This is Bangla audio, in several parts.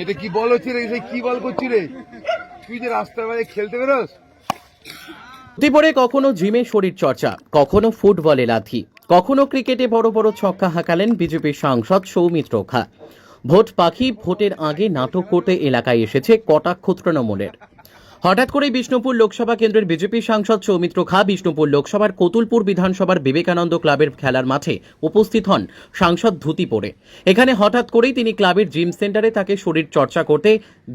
এটা কি বল হচ্ছে রে? কি বল করছি রে? তুই যে রাস্তার বাইরে খেলতে বেরোস? পরে কখনো জিমে শরীর চর্চা, কখনো ফুটবলে লাথি, কখনো ক্রিকেটে বড় বড় ছক্কা হাঁকালেন বিজেপির সাংসদ সৌমিত্র খা। ভোট পাখি ভোটের আগে নাটক করতে এলাকায় এসেছে কটাক্ষ তৃণমূলের। হঠাৎ করেই বিষ্ণুপুর লোকসভা কেন্দ্রের বিজেপি সাংসদ সৌমিত্র খা বিষ্ণুপুর লোকসভার কতুলপুর বিধানসভার বিবেকানন্দ ক্লাবের খেলার মাঠে উপস্থিত হন সাংসদ ধুতি পরে। এখানে হঠাৎ করেই তিনি ক্লাবের জিম সেন্টারে তাকে শরীর চর্চা করতে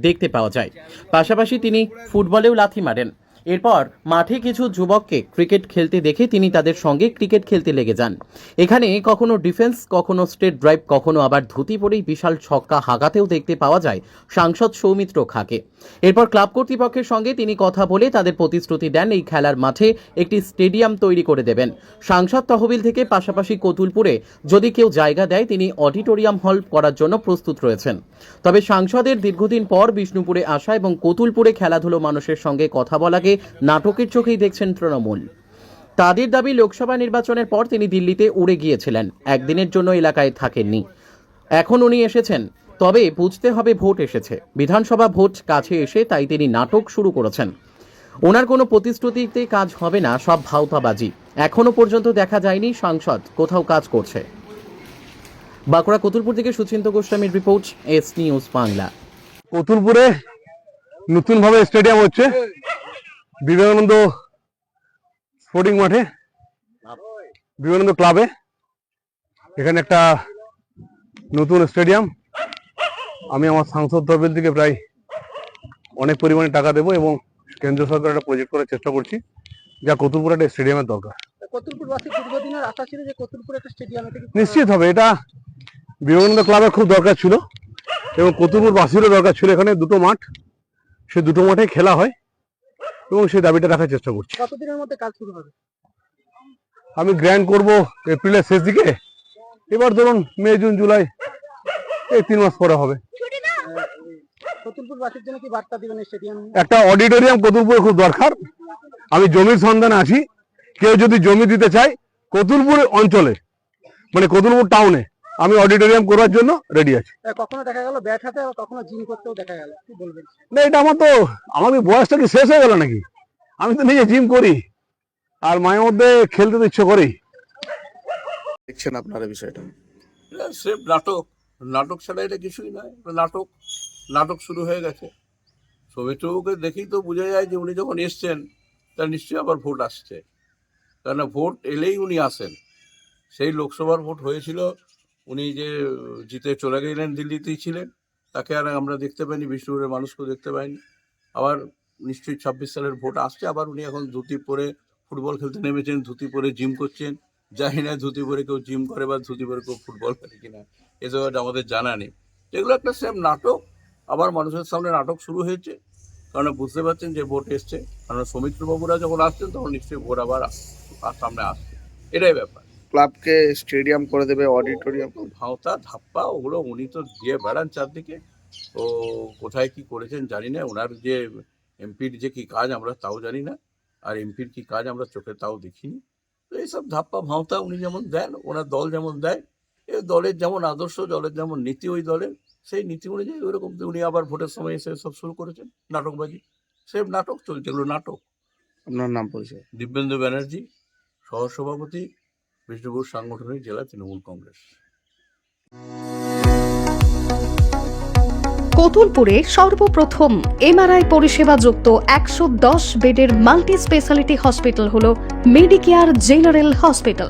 দেখতে পাওয়া যায়। পাশাপাশি তিনি ফুটবলেও লাথি মারেন। এরপর মাঠে কিছু যুবককে ক্রিকেট খেলতে দেখে তিনি তাদের সঙ্গে ক্রিকেট খেলতে লেগে যান। এখানে কখনো ডিফেন্স, কখনো স্টেট ড্রাইভ, কখনো আবার ধুতি পরেই বিশাল ছক্কা হাগাতেও দেখতে পাওয়া যায় সাংসদ সৌমিত্র খাকে। এরপর ক্লাব কর্তৃপক্ষের সঙ্গে তিনি কথা বলে তাদের প্রতিশ্রুতি দেন এই খেলার মাঠে একটি স্টেডিয়াম তৈরি করে দেবেন। সাংসদ তহবিল থেকে পাশাপাশি কতুলপুরে যদি কেউ জায়গা দেয়, তিনি অডিটোরিয়াম হল করার জন্য প্রস্তুত রয়েছেন। তবে সাংসদের দীর্ঘদিন পর বিষ্ণুপুরে আসা এবং কতুলপুরে খেলাধুলো মানুষের সঙ্গে কথা বলাকে নাটকের চোখেই দেখছেন তৃণমূল। তাদের দাবি লোকসভা নির্বাচনের পর তিনি দিল্লিতে উড়ে গিয়েছিলেন, একদিনের জন্য এলাকায় থাকেননি। এখন উনি এসেছেন, তবে বুঝতে হবে ভোট এসেছে। বিধানসভা ভোট কাছে এসে তাই তিনি নাটক শুরু করেছেন। ওনার কোনো প্রতিশ্রুতিতে কাজ হবে না, সব ভাওতাবাজি। এখনও পর্যন্ত দেখা যায়নি সাংসদ, কোথাও কাজ করছে। বাঁকুড়া কতুলপুর থেকে সুচিন্ত গোস্বামীর রিপোর্ট, এস নিউজ বাংলা। কতুলপুরে নতুন ভাবে স্টেডিয়াম হচ্ছে। বিবেকানন্দ স্পোর্টিং মাঠে বিবেকানন্দ ক্লাবে। এখানে একটা নতুন স্টেডিয়াম। আমি আমার সাংসদ তহবিল থেকে প্রায় অনেক পরিমাণে টাকা দেবো এবং কেন্দ্র সরকার একটা প্রজেক্ট করার চেষ্টা করছি যা কতুলপুরে একটা স্টেডিয়ামের দরকার। কতুলপুর নিশ্চিত হবে এটা বিবেকানন্দ ক্লাবের খুব দরকার ছিল এবং কতুলপুরবাসীরও দরকার ছিল এখানে দুটো মাঠ। সে দুটো মাঠে খেলা হয়। এবং সেই দাবিটা রাখার চেষ্টা করছি। কতদিনের মধ্যে কাজ শুরু হবে? আমি গ্র্যান্ড করব এপ্রিলের শেষ দিকে। এবার ধরুন মে জুন জুলাই এই তিন মাস পরে হবে। একটা অডিটোরিয়াম কতুলপুরে খুব দরকার। আমি জমির সন্ধানে আছি। কেউ যদি জমি দিতে চায় কতুলপুর অঞ্চলে মানে কতুলপুর টাউনে আমি অডিটোরিয়াম করার জন্য রেডি আছি। কখনো দেখা গেল ব্যাট হাতে কখনো জিম করতেও দেখা গেল? কি বলবেন? না এটা আমার তো আমাদের বয়সটা কি শেষ হয়ে গেল নাকি? আমি তো নিজে জিম করি আর মাঝে মধ্যে খেলতে তো ইচ্ছে করি দেখছেন আপনারা বিষয়টা। স্রেফ নাটক নাটক ছাড়া এটা কিছুই নয় নাটক নাটক শুরু হয়ে গেছে। সৌমিত্রবাবুকে দেখেই তো বোঝা যায় যে উনি যখন এসছেন তার নিশ্চয়ই আবার ভোট আসছে। কেননা ভোট এলেই উনি আসেন। সেই লোকসভার ভোট হয়েছিল উনি যে জিতে চলে গেলেন দিল্লিতেই ছিলেন, তাকে আর আমরা দেখতে পাইনি, বিষ্ণুপুরের মানুষকেও দেখতে পাইনি। আবার নিশ্চয়ই ছাব্বিশ সালের ভোট আসছে, আবার উনি এখন ধুতি পরে ফুটবল খেলতে নেমেছেন, ধুতি পরে জিম করছেন। জানি না ধুতি পরে কেউ জিম করে বা ধুতি পরে কেউ ফুটবল খেলে কিনা এসব আমাদের জানা নেই। এগুলো একটা সেম নাটক, আবার মানুষের সামনে নাটক শুরু হয়েছে। কারণ বুঝতে পারছেন যে ভোট এসছে, কারণ সৌমিত্রবাবুরা যখন আসছেন, তখন নিশ্চয়ই ভোট আবার সামনে আসছে। এটাই ব্যাপার। ক্লাবকে স্টেডিয়াম করে দেবে অডিটোরিয়াম। ভাওতা ধাপ্পা ওগুলো উনি তো দিয়ে বেড়ান চারদিকে। ও কোথায় কি করেছেন জানি না ওনার যে এমপির যে কি কাজ আমরা তাও জানি না আর এমপির কি কাজ আমরা চোখে তাও দেখিনি। তো এইসব ধাপ্পা ভাওতা উনি যেমন দেন ওনার দল যেমন দেয় এ দলের যেমন আদর্শ দলের যেমন নীতি ওই দলের সেই নীতি অনুযায়ী ওইরকম তো উনি আবার ভোটের সময় এসে সব শুরু করেছেন নাটকবাজি। সেম নাটক চলছে এগুলো নাটক। আপনার নাম পরিচয়? দিব্যেন্দু ব্যানার্জি সহসভাপতি বিষ্ণুপুর সাংগঠনিক জেলা তৃণমূল কংগ্রেস। কতুলপুরে সর্বপ্রথম এমআরআই পরিষেবা যুক্ত একশো দশ বেডের মাল্টি স্পেশালিটি হসপিটাল হল মেডিকেয়ার জেনারেল হসপিটাল।